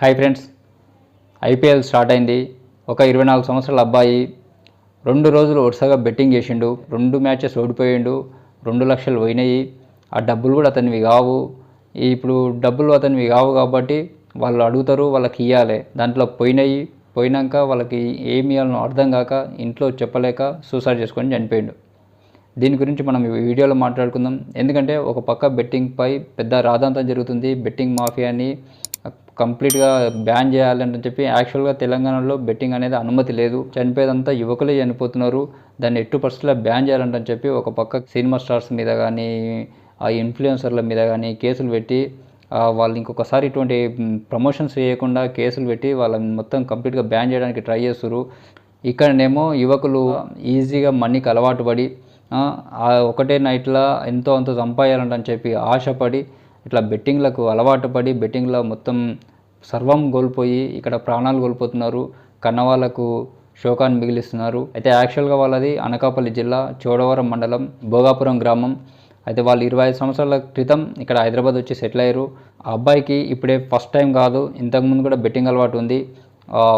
Hi friends IPL start అయింది. ఒక ఇరవై నాలుగు సంవత్సరాల అబ్బాయి రెండు రోజులు వరుసగా బెట్టింగ్ చేసిండు. రెండు మ్యాచెస్ ఓడిపోయిండు. రెండు లక్షలు పోయినాయి. ఆ డబ్బులు కూడా అతనివి కావు. ఇప్పుడు డబ్బులు అతనివి కావు కాబట్టి వాళ్ళు అడుగుతారు వాళ్ళకి ఇవ్వాలి దాంట్లో పోయినాయి. పోయినాక వాళ్ళకి ఏమి ఇవ్వాలనో అర్థం కాక ఇంట్లో చెప్పలేక సూసైడ్ చేసుకొని చనిపోయిండు. దీని గురించి మనం ఈ వీడియోలో మాట్లాడుకుందాం. ఎందుకంటే ఒక పక్క బెట్టింగ్ పై పెద్ద రాధాంతం జరుగుతుంది. బెట్టింగ్ మాఫియాని కంప్లీట్గా బ్యాన్ చేయాలని చెప్పి యాక్చువల్గా తెలంగాణలో బెట్టింగ్ అనేది అనుమతి లేదు. చనిపోయేదంతా యువకులే చనిపోతున్నారు. దాన్ని ఎట్టు పరిస్థితుల్లో బ్యాన్ చేయాలంటని చెప్పి ఒక పక్క సినిమా స్టార్స్ మీద కానీ ఆ ఇన్ఫ్లుయెన్సర్ల మీద కానీ కేసులు పెట్టి వాళ్ళు ఇంకొకసారి ఇటువంటి ప్రమోషన్స్ చేయకుండా కేసులు పెట్టి వాళ్ళని మొత్తం కంప్లీట్గా బ్యాన్ చేయడానికి ట్రై చేస్తారు ఇక్కడనేమో యువకులు ఈజీగా మనీకి అలవాటు పడి ఒకటే నైట్లో ఎంతో అంత సంపాదించాలంటని చెప్పి ఆశపడి ఇట్లా బెట్టింగ్లకు అలవాటు పడి బెట్టింగ్లో మొత్తం సర్వం కోల్పోయి ఇక్కడ ప్రాణాలు కోల్పోతున్నారు. కన్నవాళ్ళకు శోకాన్ని మిగిలిస్తున్నారు. అయితే యాక్చువల్గా వాళ్ళది అనకాపల్లి జిల్లా చోడవరం మండలం భోగాపురం గ్రామం. అయితే వాళ్ళు ఇరవై ఐదు సంవత్సరాల క్రితం ఇక్కడ హైదరాబాద్ వచ్చి సెటిల్ అయ్యారు. ఆ అబ్బాయికి ఇప్పుడే ఫస్ట్ టైం కాదు ఇంతకుముందు కూడా బెట్టింగ్ అలవాటు ఉంది.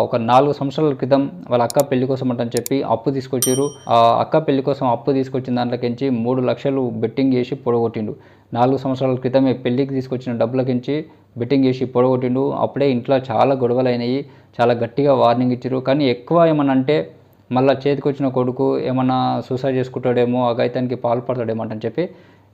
ఒక నాలుగు సంవత్సరాల క్రితం వాళ్ళ అక్క పెళ్ళి కోసం అంటని చెప్పి అప్పు తీసుకొచ్చారు. ఆ అక్క పెళ్ళి కోసం అప్పు తీసుకొచ్చిన దాంట్లోకించి మూడు లక్షలు బెట్టింగ్ చేసి పొడగొట్టిండు. నాలుగు సంవత్సరాల క్రితమే పెళ్ళికి తీసుకొచ్చిన డబ్బులకించి బెట్టింగ్ చేసి పొడగొట్టిండు. అప్పుడే ఇంట్లో చాలా గొడవలు అయినాయి చాలా గట్టిగా వార్నింగ్ ఇచ్చారు కానీ ఎక్కువ ఏమన్నా అంటే మళ్ళీ చేతికొచ్చిన కొడుకు ఏమన్నా సూసైడ్ చేసుకుంటాడేమో అఘాయితానికి పాల్పడతాడేమో అని చెప్పి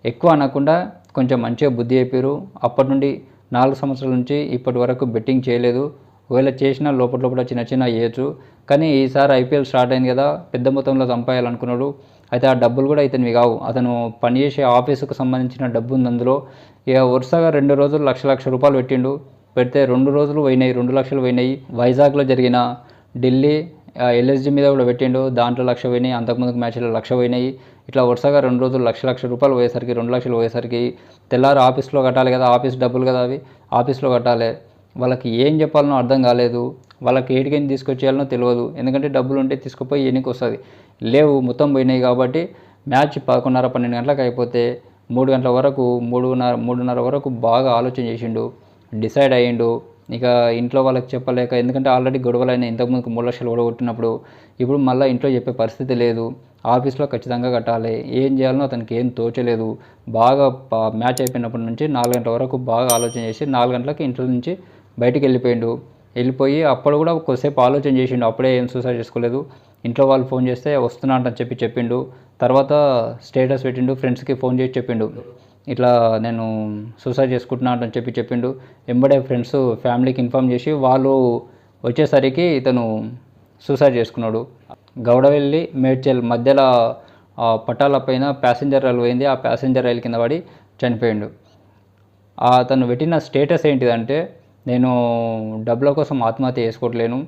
ఎక్కువ అనకుండా కొంచెం మంచిగా బుద్ధి చెప్పారు అప్పటి నుండి నాలుగు సంవత్సరాల నుంచి ఇప్పటి వరకు బెట్టింగ్ చేయలేదు. ఒకవేళ చేసినా లోపల లోపల చిన్న చిన్న వేయచ్చు కానీ ఈసారి ఐపీఎల్ స్టార్ట్ అయింది కదా పెద్ద మొత్తంలో సంపాయాలనుకున్నాడు అయితే ఆ డబ్బులు కూడా ఇతనివి కావు. అతను పనిచేసే ఆఫీసుకు సంబంధించిన డబ్బు ఉంది అందులో ఇక వరుసగా రెండు రోజులు లక్ష లక్ష రూపాయలు పెట్టిండు. పెడితే రెండు రోజులు పోయినాయి రెండు లక్షలు పోయినాయి. వైజాగ్లో జరిగిన ఢిల్లీ ఎల్ఎస్జి మీద కూడా పెట్టిండు. దాంట్లో లక్ష పోయినాయి అంతకుముందుకు మ్యాచ్లో లక్ష పోయినాయి. ఇట్లా వరుసగా రెండు రోజులు లక్ష లక్ష రూపాయలు పోయేసరికి రెండు లక్షలు పోయేసరికి తెల్లారి ఆఫీస్లో కట్టాలి కదా ఆఫీస్ డబ్బులు కదా అవి? ఆఫీస్లో కట్టాలి. వాళ్ళకి ఏం చెప్పాలనో అర్థం కాలేదు. వాళ్ళకి ఏడికైనా తీసుకొచ్చేయాలనో తెలియదు. ఎందుకంటే డబ్బులు ఉంటే తీసుకుపోయి ఎన్నికి వస్తుంది. లేవు మొత్తం పోయినాయి కాబట్టి మ్యాచ్ పదకొండున్నర పన్నెండు గంటలకు అయిపోతే మూడు గంటల వరకు మూడున్నర మూడున్నర వరకు బాగా ఆలోచన చేసిండు. డిసైడ్ అయ్యిండు. ఇక ఇంట్లో వాళ్ళకి చెప్పలేక ఎందుకంటే ఆల్రెడీ గొడవలు అయినాయి ఇంతకుముందుకు మూడు లక్షలు ఓడగొట్టినప్పుడు ఇప్పుడు మళ్ళీ ఇంట్లో చెప్పే పరిస్థితి లేదు. ఆఫీస్లో ఖచ్చితంగా కట్టాలి. ఏం చేయాలనో అతనికి ఏం తోచలేదు. బాగా మ్యాచ్ అయిపోయినప్పటి నుంచి నాలుగు గంటల వరకు బాగా ఆలోచన చేసి నాలుగు గంటలకు ఇంట్లో నుంచి బయటికి వెళ్ళిపోయిండు. వెళ్ళిపోయి అప్పుడు కూడా కొద్దిసేపు ఆలోచన చేసిండు. అప్పుడే ఏం సూసైడ్ చేసుకోలేదు. ఇంట్లో వాళ్ళు ఫోన్ చేస్తే వస్తున్నా అంటని చెప్పి చెప్పిండు. తర్వాత స్టేటస్ పెట్టిండు. ఫ్రెండ్స్కి ఫోన్ చేసి చెప్పిండు. ఇట్లా నేను సూసైడ్ చేసుకుంటున్నా అంటని చెప్పి చెప్పిండు. వెంబడే ఫ్రెండ్స్ ఫ్యామిలీకి ఇన్ఫామ్ చేసి వాళ్ళు వచ్చేసరికి ఇతను సూసైడ్ చేసుకున్నాడు. గౌడవెల్లి మేడ్చల్ మధ్యలో పట్టాల పైన ప్యాసింజర్ రైలు పోయింది. ఆ ప్యాసింజర్ రైలు కింద పడి చనిపోయిండు. అతను పెట్టిన స్టేటస్ ఏంటిదంటే నేను డబ్బుల కోసం ఆత్మహత్య చేసుకోవట్లేను.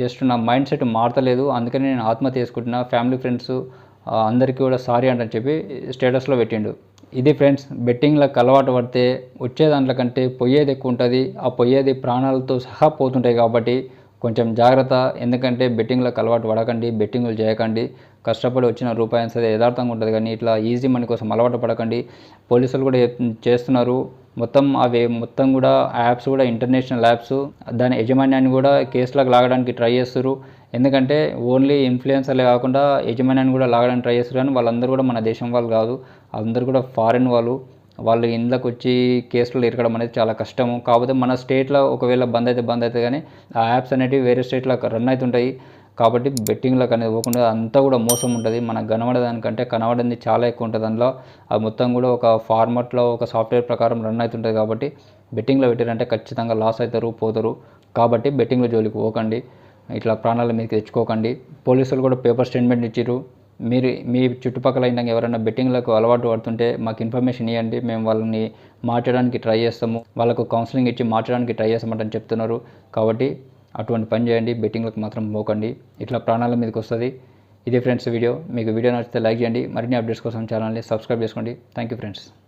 జస్ట్ నా మైండ్ సెట్ మారతలేదు. అందుకని నేను ఆత్మహత్య చేసుకుంటున్నా. ఫ్యామిలీ ఫ్రెండ్స్ అందరికీ కూడా సారీ అంటని చెప్పి స్టేటస్లో పెట్టిండు. ఇది ఫ్రెండ్స్ బెట్టింగ్లకు అలవాటు పడితే వచ్చే దాంట్లో కంటే పొయ్యేది ఎక్కువ ఉంటుంది. ఆ పొయ్యేది ప్రాణాలతో సహా పోతుంటాయి కాబట్టి కొంచెం జాగ్రత్త. ఎందుకంటే బెట్టింగ్లకు అలవాటు పడకండి బెట్టింగ్లు చేయకండి. కష్టపడి వచ్చిన రూపాయి సరే యథార్థంగా ఉంటుంది కానీ ఇట్లా ఈజీ మనీ కోసం అలవాటు పడకండి. పోలీసులు కూడా చేస్తున్నారు. మొత్తం అవి మొత్తం కూడా యాప్స్ కూడా ఇంటర్నేషనల్ యాప్స్ దాని యజమాన్యాన్ని కూడా కేసులకు లాగడానికి ట్రై చేస్తారు ఎందుకంటే ఓన్లీ ఇన్ఫ్లుయెన్సర్లే కాకుండా యజమాన్యాన్ని కూడా లాగడానికి ట్రై చేస్తారు కానీ వాళ్ళందరూ కూడా మన దేశం వాళ్ళు కాదు. అందరూ కూడా ఫారిన్ వాళ్ళు. వాళ్ళు ఇండ్లకు వచ్చి కేసులు ఇరకడం అనేది చాలా కష్టము. కాకపోతే మన స్టేట్లో ఒకవేళ బంద్ అయితే బంద్ అయితే కానీ ఆ యాప్స్ అనేటివి వేరే స్టేట్లో రన్ అవుతుంటాయి. కాబట్టి బెట్టింగ్లకు అనేది పోకుండా అంతా కూడా మోసం ఉంటుంది. మనకు కనబడేదానికంటే కనబడింది చాలా ఎక్కువ ఉంటుంది అందులో. అది మొత్తం కూడా ఒక ఫార్మాట్లో ఒక సాఫ్ట్వేర్ ప్రకారం రన్ అవుతుంటుంది కాబట్టి బెట్టింగ్లో పెట్టారంటే ఖచ్చితంగా లాస్ అవుతారు పోతారు. కాబట్టి బెట్టింగ్లో జోలికి పోకండి. ఇట్లా ప్రాణాల మీదకి తెచ్చుకోకండి. పోలీసులు కూడా పేపర్ స్టేట్మెంట్ ఇచ్చారు మీరు మీ చుట్టుపక్కల అయినా ఎవరైనా బెట్టింగ్లకు అలవాటు పడుతుంటే మాకు ఇన్ఫర్మేషన్ ఇవ్వండి మేము వాళ్ళని మార్చడానికి ట్రై చేస్తాము. వాళ్ళకు కౌన్సిలింగ్ ఇచ్చి మార్చడానికి ట్రై చేస్తామంటని చెప్తున్నారు. కాబట్టి అటువంటి పని చేయండి బెట్టింగ్లకు మాత్రం పోకండి ఇట్లా ప్రాణాల మీదకి వస్తుంది. ఇదే ఫ్రెండ్స్ వీడియో. మీకు వీడియో నచ్చితే లైక్ చేయండి. మరిన్ని అప్డేట్స్ కోసం ఛానల్ని సబ్స్క్రైబ్ చేసుకోండి. Thank you friends.